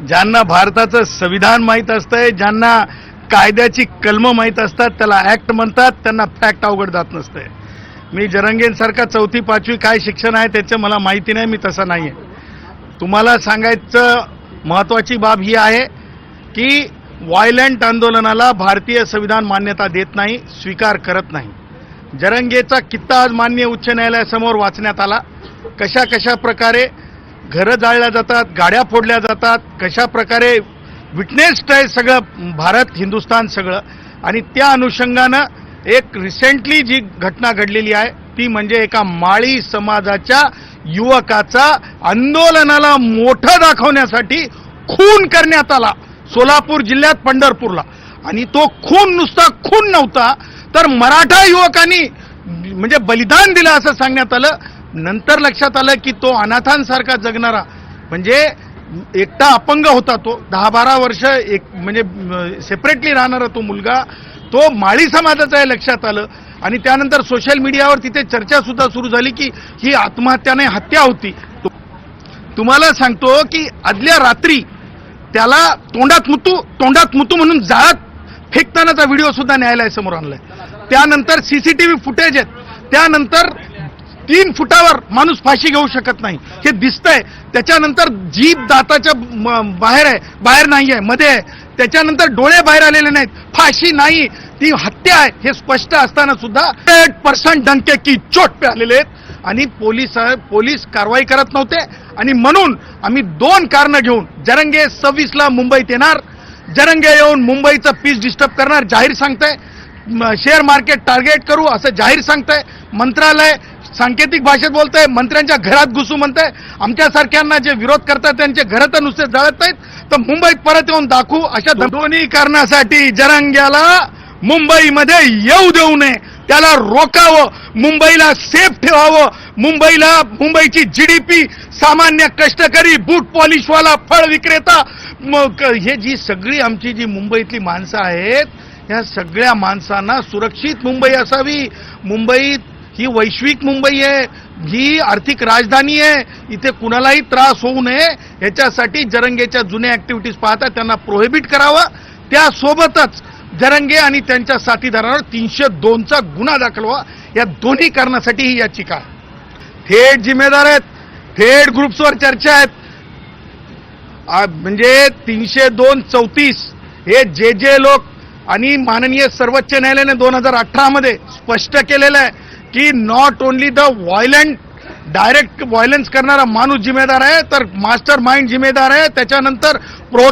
ज्यांना भारताचं संविधान माहीत असतंय ज्यांना कायद्याची कलमं माहीत असतात त्याला ऍक्ट म्हणतात त्यांना फॅक्ट अवघड जात नसतंय. मी जरंगेंसारखा चौथी पाचवी काय शिक्षण आहे त्याचं मला माहिती नाही मी तसा नाही आहे तुम्हाला सांगायचं महत्वाची बाब ही आहे की व्हायलंट आंदोलनाला भारतीय संविधान मान्यता देत नाही स्वीकार करत नाही. जरंगेचा कित्ता आज मान्य उच्च न्यायालयासमोर वाचण्यात आला. कशा कशा प्रकारे घरं जाळल्या जातात गाड्या फोडल्या जातात कशा प्रकारे विटनेस्ड आहे सगळं भारत हिंदुस्थान सगळं. आणि त्या अनुषंगानं एक रिसेंटली जी घटना घडलेली आहे ती म्हणजे एका माळी समाजाच्या युवकाचा आंदोलनाला मोठं दाखवण्यासाठी खून करण्यात आला सोलापूर जिल्ह्यात पंढरपूरला. आणि तो खून नुसता खून नव्हता तर मराठा युवकांनी म्हणजे बलिदान दिलं असं सांगण्यात आलं. नंतर लक्षात आलं की तो अनाथांसारखा जगणारा. म्हणजे एकटा अपंग होता तो. दहा बारा वर्ष एक म्हणजे सेपरेटली राहणारा तो मुलगा. तो माळी समाजाचा आहे लक्षात आलं. आणि त्यानंतर सोशल मीडियावर तिथे चर्चा सुद्धा सुरू झाली की ही आत्महत्या नाही हत्या होती. तो- तुम्हाला सांगतो की आदल्या रात्री त्याला तोंडात मुतू तोंडात मुतू म्हणून जाळत फेकतानाचा व्हिडिओ सुद्धा न्यायालयासमोर आणलाय. त्यानंतर सीसीटीव्ही फुटेज आहेत. त्यानंतर तीन फुटावर माणूस फाशी घेऊ शकत नाही. हे दिसतंय. त्याच्यानंतर जीभ दाताच्या म- बाहेर आहे. बाहेर नाही आहे. मध्ये आहे. त्याच्यानंतर डोळे बाहेर आलेले नाहीत. फाशी नाही. ती हत्या आहे. हे स्पष्ट असताना सुद्धा एट पर्सेंट डंके की चोट पे आलेले आहेत. आणि पोलीस पोलीस कारवाई करत नव्हते. आणि म्हणून आम्ही दोन कारणं घेऊन जरंगे सव्वीसला मुंबईत येणार. जरंगे येऊन मुंबईचं पीस डिस्टर्ब करणार. जाहीर सांगताय. शेअर मार्केट टार्गेट करू असं जाहीर सांगताय. मंत्रालय सांकेतिक भाषेत बोलतंय मंत्र्यांच्या घरात घुसू म्हणतंय आमच्यासारख्यांना जे विरोध करतात त्यांचे घरं तर नुसते जळत नाहीत तर मुंबईत परत येऊन दाखवू अशा दोन्ही कारणासाठी जरंग्याला मुंबईमध्ये येऊ देऊ नये. त्याला रोकावं मुंबईला सेफ ठेवावं मुंबईला मुंबईची जीडीपी सामान्य कष्टकरी बूट पॉलिशवाला फळ विक्रेता. मग क- हे जी सगळी आमची जी मुंबईतली माणसं आहेत या सगळ्या माणसांना सुरक्षित मुंबई असावी. मुंबईत ही वैश्विक मुंबई आहे ही आर्थिक राजधानी आहे इथे कुणालाही त्रास होऊ नये याच्यासाठी जरंगेच्या जुन्या ऍक्टिव्हिटीज पाहता त्यांना प्रोहिबिट करावं. त्यासोबतच जरंगे आणि त्यांच्या साथीदारांवर तीनशे दोनचा गुन्हा दाखल व्हा या दोन्ही कारणासाठी ही याचिका थेट जिम्मेदार आहेत थेट ग्रुप्सवर चर्चा आहेत. म्हणजे तीनशे दोन चौतीस हे जे जे लोक आणि माननीय सर्वोच्च न्यायालयाने दोन हजार अठरामध्ये स्पष्ट केलेलं आहे. की not only the violent direct violence करणारा माणूस जिम्मेदार आहे तर मास्टर माइंड जिम्मेदार आहे त्याच्यानंतर प्रो